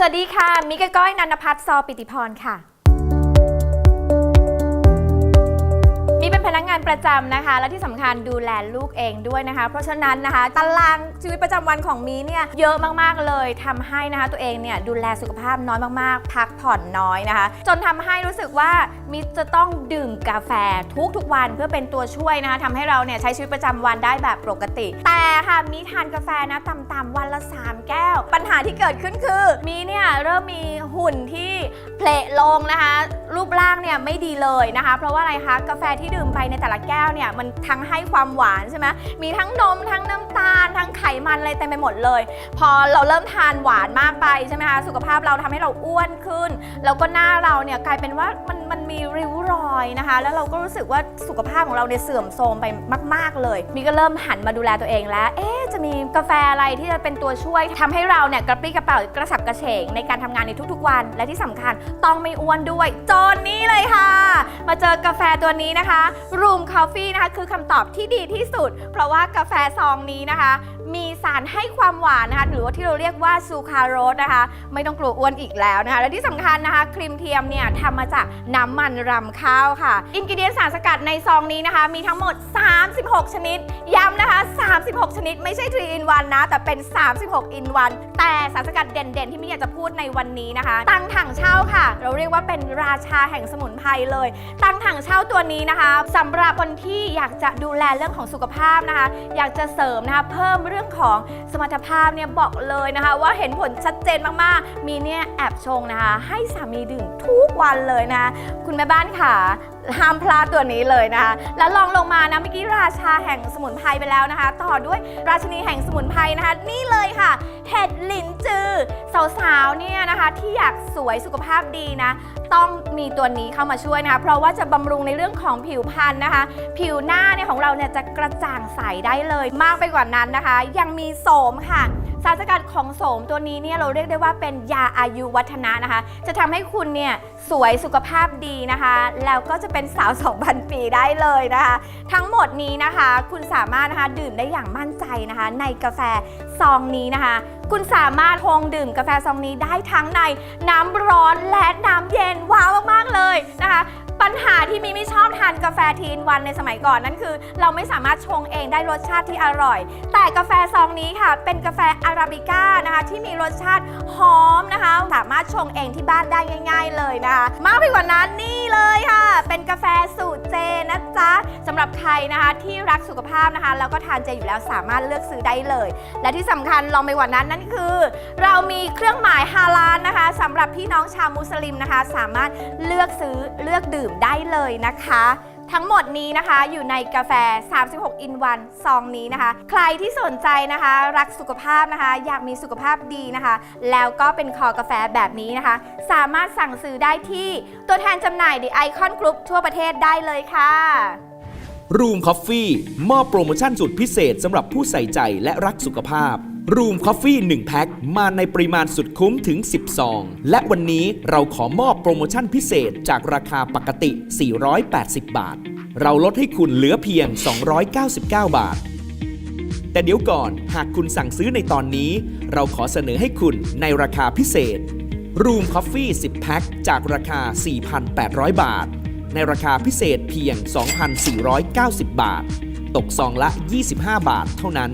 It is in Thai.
สวัสดีค่ะ มิกก้อยนันพัฒน์ซอปิติพรค่ะ มีเป็นพนักงานประจำนะคะ และที่สำคัญดูแลลูกเองด้วยนะคะ เพราะฉะนั้นนะคะตารางชีวิตประจำวันของมีเนี่ยเยอะมากๆเลยทำให้นะคะ ตัวเองเนี่ยดูแลสุขภาพน้อยมากๆ พักผ่อนน้อยนะคะ จนทำให้รู้สึกว่ามิจะต้องดื่มกาแฟทุกๆวันเพื่อเป็นตัวช่วยนะคะทำให้เราเนี่ยใช้ชีวิตประจำวันได้แบบปกติ แต่ค่ะมีทานกาแฟนะต่ำๆวันละ 3 แก้ว ปัญหาที่เกิดขึ้นคือ มีเนี่ยเริ่มมีหุ่นที่เพลลงนะคะ รูปร่างเนี่ยไม่ดีเลยนะคะ เพราะว่าอะไรคะกาแฟที่ดื่มลืมไปในแต่ละแก้วเนี่ยมันทั้งให้ความหวานใช่ไหมมีทั้งนมทั้งน้ำตาล ทั้งไขมันอะไรเต็มไปหมดเลย พอเราเริ่มทานหวานมากไปใช่ไหมคะสุขภาพเราทำให้เราอ้วนขึ้น แล้วก็หน้าเราเนี่ยกลายเป็นว่ามันมันมีริ้วรอยนะคะ แล้วเราก็รู้สึกว่าสุขภาพของเราเนี่ยเสื่อมโทรมไปมาก ๆเลย มีก็เริ่มหันมาดูแลตัวเองแล้ว เอ๊จะมีกาแฟอะไรที่จะเป็นตัวช่วยทำให้เราเนี่ยกระปรี้กระเป๋ากระสับกระเฉงในการทำงานในทุกๆวัน และที่สำคัญต้องไม่อ้วนด้วยจนนี้เลยค่ะ มาเจอกาแฟตัวนี้นะคะ Room Coffee นะคะคือคำตอบที่ดีที่สุด เพราะว่ากาแฟซองนี้นะคะ มีสารให้ความหวานนะคะหรือว่าที่เราเรียกว่าซูคราโรสนะคะ ไม่ต้องกลัวอ้วนอีกแล้วนะคะ และที่สำคัญนะคะ ครีมเทียมเนี่ยทำมาจากน้ำมันรำข้าวค่ะ อินกิเดียนสารสกัดในซองนี้นะคะ มีทั้งหมด 36 ชนิด ย้ำนะคะ 36 ชนิด ไม่ใช่3 in 1นะ แต่เป็น 36 in 1แต่สารสกัดเด่นๆ ที่ไม่อยากจะพูดในวันนี้นะคะ ตังถังเช่าค่ะ เราเรียกว่าเป็นราชาแห่งสมุนไพรเลย ตังถังเช่าตัวนี้นะคะนะคะสำหรับคนที่อยากจะดูแลเรื่องของสุขภาพนะคะ อยากจะเสริมนะคะเพิ่มเรื่องของสมรรถภาพเนี่ยบอกเลยนะคะ ว่าเห็นผลชัดเจนมากๆ มีเนี่ยแอบชงนะคะ ให้สามีดื่มทุกวันเลยนะคะคุณแม่บ้านค่ะห้ามพลาดตัวนี้เลยนะคะแล้วลองลงมานะเมื่อกี้ราชาแห่งสมุนไพรไปแล้วนะคะ ต่อด้วยราชินีแห่งสมุนไพรนะคะ นี่เลยค่ะเห็ดหลินจือ สาวๆเนี่ยนะคะที่อยากสวยสุขภาพดีนะ ต้องมีตัวนี้เข้ามาช่วยนะคะเพราะว่าจะบำรุงในเรื่องของผิวพรรณนะคะ ผิวหน้าเนี่ยของเราเนี่ยจะกระจ่างใสได้เลย มากไปกว่านั้นนะคะ ยังมีโสมค่ะสารสกัดของโสมตัวนี้เนี่ยเราเรียกได้ว่าเป็นยาอายุวัฒนะนะคะ จะทำให้คุณเนี่ยสวยสุขภาพดีนะคะ แล้วก็จะเป็นสาว 2,000 ปีได้เลยนะคะ ทั้งหมดนี้นะคะ คุณสามารถนะคะดื่มได้อย่างมั่นใจนะคะ ในกาแฟซองนี้นะคะ คุณสามารถคงดื่มกาแฟซองนี้ได้ทั้งในน้ำร้อนและน้ำเย็นว้าวมากๆเลยนะคะ ปัญหาที่มีไม่ชอบทานกาแฟทีนวันในสมัยก่อนนั่นคือ เราไม่สามารถชงเองได้รสชาติที่อร่อย แต่กาแฟซองนี้ค่ะ เป็นกาแฟอาราบิก้านะคะที่มีรสชาติหอมนะคะ สามารถชงเองที่บ้านได้ง่าย ๆ เลยนะคะ มากไปกว่านั้นนี่เลยค่ะ เป็นกาแฟสูตรเจนะจ๊ะ สำหรับใครนะคะที่รักสุขภาพนะคะแล้วก็ทานเจอยู่แล้วสามารถเลือกซื้อได้เลย และที่สำคัญลองไปกว่านั้นนั่นคือ เรามีเครื่องหมายฮาลาลนะคะสำหรับพี่น้องชาวมุสลิมนะคะ สามารถเลือกซื้อเลือกดื่มได้เลยนะคะทั้งหมดนี้นะคะอยู่ในกาแฟ 36อินวันซองนี้นะคะ ใครที่สนใจนะคะ รักสุขภาพนะคะ อยากมีสุขภาพดีนะคะ แล้วก็เป็นคอกาแฟแบบนี้นะคะ สามารถสั่งซื้อได้ที่ตัวแทนจำหน่าย The Icon Group ทั่วประเทศได้เลยค่ะ Room Coffee มอบโปรโมชั่นสุดพิเศษสำหรับผู้ใส่ใจและรักสุขภาพ Room Coffee 1แพ็คมาในปริมาณสุดคุ้มถึง 10 ซอง และวันนี้เราขอมอบโปรโมชั่นพิเศษจากราคาปกติ 480 บาท เราลดให้คุณเหลือเพียง 299 บาท แต่เดี๋ยวก่อนหากคุณสั่งซื้อในตอนนี้ เราขอเสนอให้คุณในราคาพิเศษ Room Coffee 10 แพ็คจากราคา 4,800 บาท ในราคาพิเศษเพียง 2,490 บาท ตกซองละ 25 บาทเท่านั้น